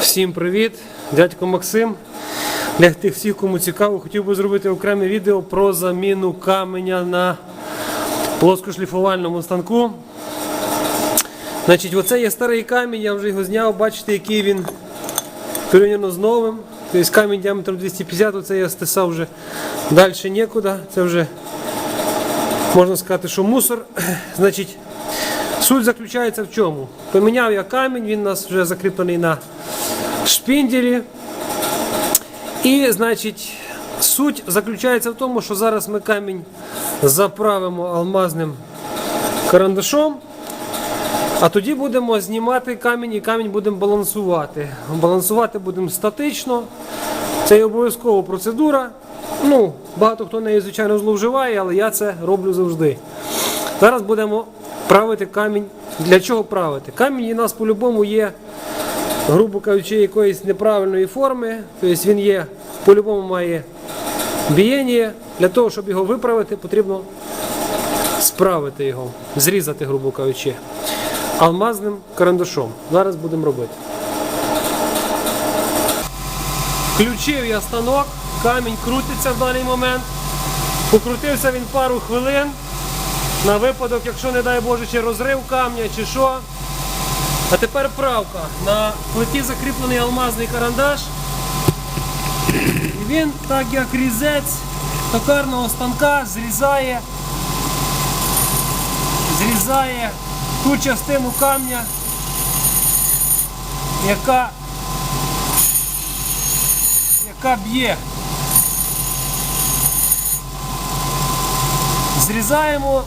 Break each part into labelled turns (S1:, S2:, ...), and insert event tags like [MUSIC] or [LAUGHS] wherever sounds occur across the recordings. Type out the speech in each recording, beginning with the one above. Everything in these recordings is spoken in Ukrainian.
S1: Всім привіт! Дядько Максим. Для тих всіх, кому цікаво, хотів би зробити окреме відео про заміну каменя на плоскошліфувальному станку. Значить, оце є старий камінь, я вже його зняв, бачите, який він порівняно з новим. Тобто камінь діаметром 250, оце я стисав вже далі нікуди. Це вже можна сказати, що мусор. [CLEARS THROAT] Значить, Суть заключається в чому? Поміняв я камінь, він у нас вже закріплений на шпінделі. І, значить, суть заключається в тому, що зараз ми камінь заправимо алмазним карандашом, а тоді будемо знімати камінь і камінь будемо балансувати. Балансувати будемо статично. Це є обов'язкова процедура. Ну, багато хто нею, звичайно, зловживає, але я це роблю завжди. Зараз будемо правити камінь. Для чого правити? Камінь у нас по-любому є, грубо кажучи, якоїсь неправильної форми. Тобто він є, по-любому має бієння. Для того, щоб його виправити, потрібно справити його, зрізати, грубо кажучи, алмазним карандашом. Зараз будемо робити. Включив я станок, камінь крутиться в даний момент. Покрутився він пару хвилин. На випадок, якщо, не дай Боже, чи розрив камня, чи що. А тепер правка. На плиті закріплений алмазний карандаш. І він, так як різець токарного станка, зрізає, зрізає ту частину камня, яка, яка б'є. Зрізаємо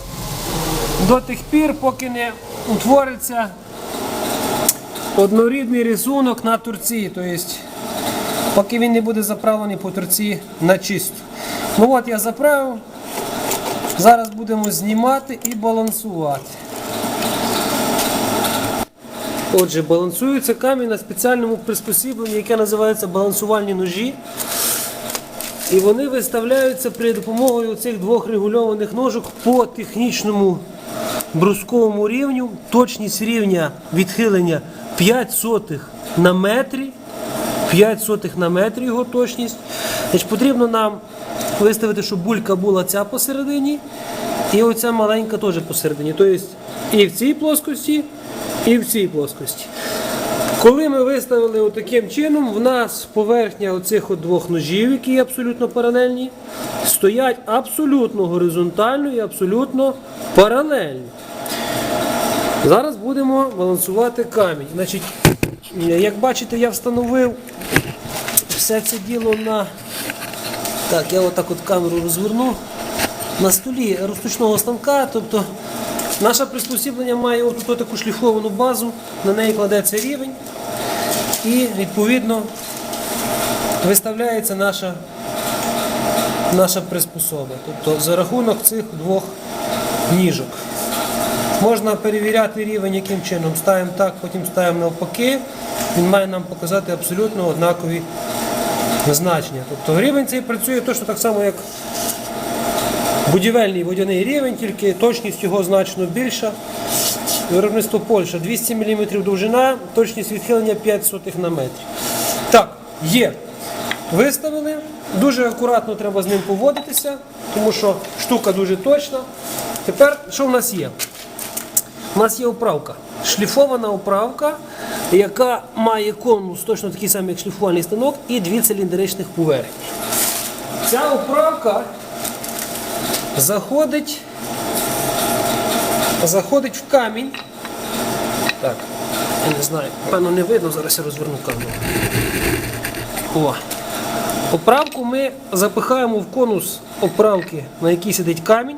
S1: до тих пір, поки не утвориться однорідний рисунок на торці. Тобто, поки він не буде заправлений по торці на чисту. Ну от я заправив. Зараз будемо знімати і балансувати. Отже, балансується камінь на спеціальному приспособленні, яке називається балансувальні ножі. І вони виставляються при допомогою цих двох регульованих ножок по технічному брусковому рівню. Точність рівня відхилення 5 сотих на метрі. 5 сотих на метрі його точність. Значить, потрібно нам виставити, щоб булька була ця посередині, і оця маленька теж посередині. Тобто і в цій плоскості, і в цій плоскості. Коли ми виставили таким чином, в нас поверхня оцих от двох ножів, які є абсолютно паралельні, стоять абсолютно горизонтально і абсолютно паралельно. Зараз будемо балансувати камінь. Значить, як бачите, я встановив все це діло на. Так, я отак от камеру розверну. На столі розточного станка, тобто наше приспосіблення має отут таку шліфовану базу, на неї кладеться рівень і відповідно виставляється наша, наша приспособа. Тобто за рахунок цих двох ніжок. Можна перевіряти рівень, яким чином ставимо так, потім ставимо навпаки. Він має нам показати абсолютно однакові значення. Тобто рівень цей працює точно так само, як будівельний водяний рівень, тільки точність його значно більша. Виробництво Польща 200 мм довжина, точність відхилення 5 сотих на метрі. Так, є. Виставили. Дуже акуратно треба з ним поводитися, тому що штука дуже точна. Тепер що в нас є? У нас є оправка. Шліфована оправка, яка має конус точно такий самий, як шліфувальний станок, і дві циліндричних поверхні. Ця оправка заходить, заходить в камінь. Так, я не знаю, певно не видно, зараз я розверну камеру. О. Оправку ми запихаємо в конус оправки, на якій сидить камінь.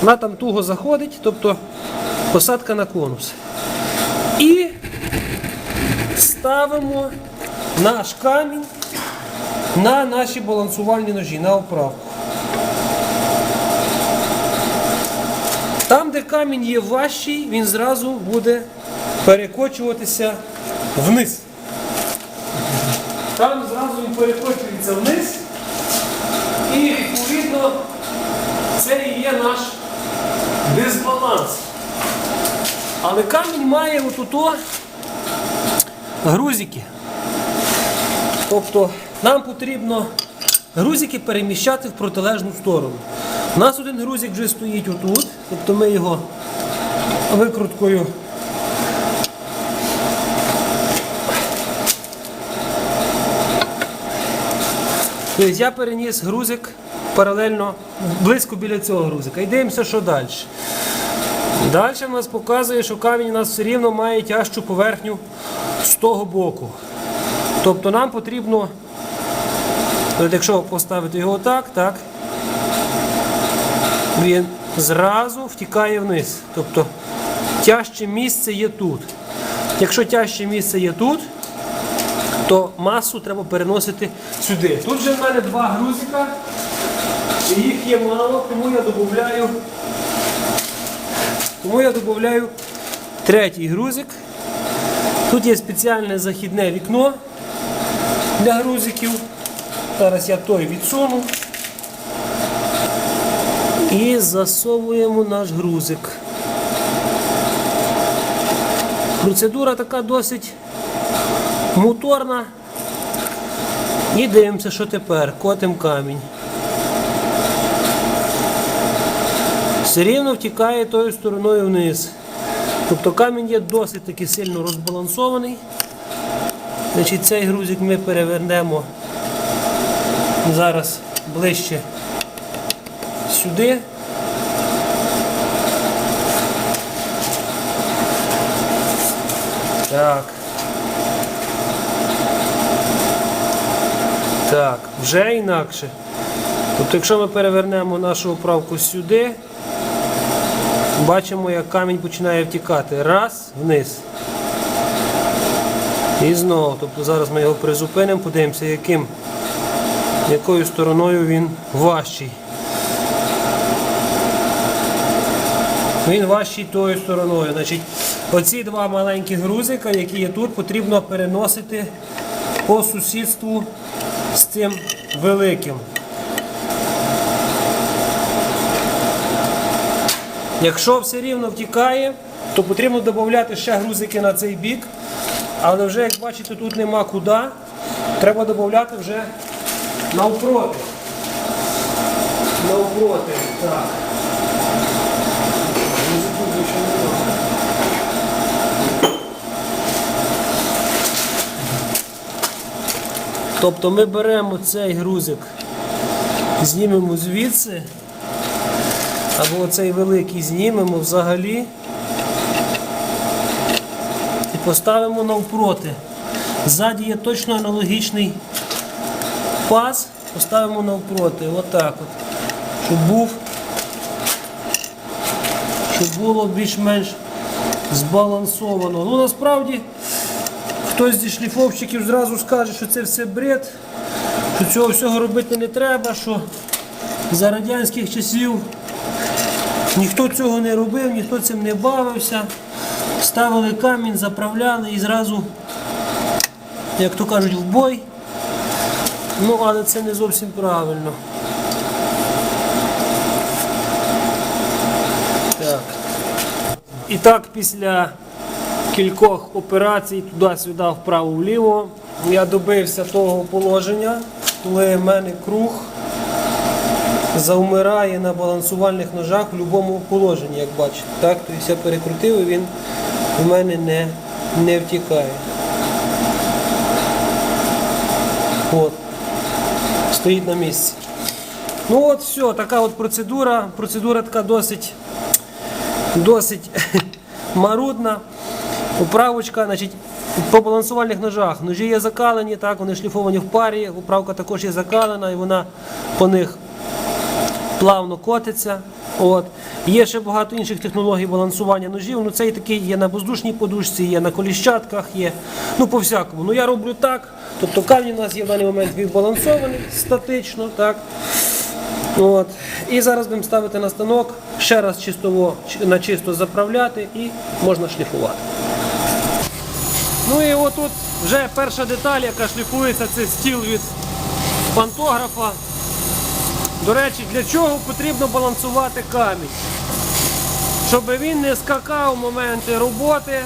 S1: Вона там туго заходить, тобто посадка на конус. І ставимо наш камінь на наші балансувальні ножі, на оправку. Там, де камінь є важчий, він зразу буде перекочуватися вниз. Там зразу він перекочується вниз. І відповідно це і є наш дисбаланс. Але камінь має отуто грузики. Тобто нам потрібно грузики переміщати в протилежну сторону. У нас один грузик вже стоїть отут, тобто ми його викруткою Тобто я переніс грузик паралельно близько біля цього грузика. І дивимося, що далі. Далі в нас показує, що камінь у нас все рівно має тяжчу поверхню з того боку. Тобто нам потрібно, от якщо поставити його так, так, він зразу втікає вниз. Тобто тяжче місце є тут. Якщо тяжче місце є тут, то масу треба переносити сюди. Тут же в мене два грузика, і їх є мало, тому я додаю, тому я додаю третій грузик. Тут є спеціальне західне вікно для грузиків. Зараз я той відсуну. І засовуємо наш грузик. Процедура така досить моторна. І дивимося, що тепер. Котим камінь. Все рівно втікає тою стороною вниз. Тобто камінь є досить таки сильно розбалансований. Значить, Цей грузик ми перевернемо зараз ближче сюди. Так. Так, вже інакше. Тобто, якщо ми перевернемо нашу оправку сюди, бачимо, як камінь починає втікати. Раз, вниз. І знову. Тобто зараз ми його призупинимо, подивимося, яким, якою стороною він важчий. Він важчий тою стороною. Значить, оці два маленькі грузика, які є тут, потрібно переносити по сусідству з цим великим. Якщо все рівно втікає, то потрібно додати ще грузики на цей бік. Але вже, як бачите, тут нема куди. Треба додати вже навпроти. Навпроти. Тобто ми беремо цей грузик, знімемо звідси, або цей великий знімемо взагалі і поставимо навпроти. Ззаді є точно аналогічний паз, поставимо навпроти, отак от, щоб був, щоб було більш-менш збалансовано. Ну насправді хтось зі шліфовщиків зразу скаже, що це все бред, що цього всього робити не треба, що за радянських часів ніхто цього не робив, ніхто цим не бавився. Ставили камінь, заправляли і зразу, як то кажуть, в бой. Ну, але це не зовсім правильно. Так. І так, після кількох операцій туди-сюди, вправо-вліво, я добився того положення, коли в мене круг завмирає на балансувальних ножах в будь-якому положенні, як бачите. Так? Тобто я перекрутив і він в мене не, не втікає. От. Стоїть на місці. Ну от все, така от процедура. Процедура така досить, досить [LAUGHS] марудна. Управочка, значить, по балансувальних ножах. Ножі є закалені, так, вони шліфовані в парі, управка також є закалена і вона по них плавно котиться. От. Є ще багато інших технологій балансування ножів. Ну, цей такий є на воздушній подушці, є на коліщатках, є ну по всякому. Ну я роблю так. Тобто камінь у нас є в даний момент відбалансований статично. так. От. І зараз будемо ставити на станок, ще раз чистово, на чисто заправляти і можна шліфувати. Ну і отут вже перша деталь, яка шліфується, це стіл від пантографа. До речі, для чого потрібно балансувати камінь? Щоб він не скакав в моменти роботи,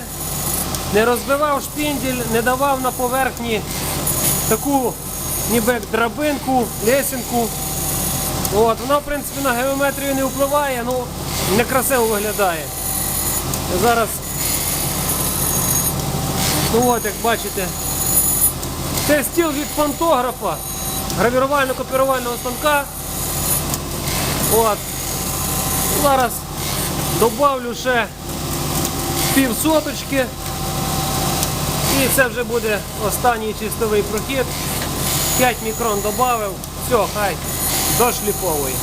S1: не розбивав шпіндель, не давав на поверхні таку ніби драбинку, лесенку. От, вона, в принципі, на геометрію не впливає, ну некрасиво виглядає. Зараз, ну от, як бачите, це стіл від фонтографа, гравірувально-копірувального станка. От. Зараз добавлю ще пів соточки. І це вже буде останній чистовий прохід. 5 мікрон додав. Все, хай дошліфовує.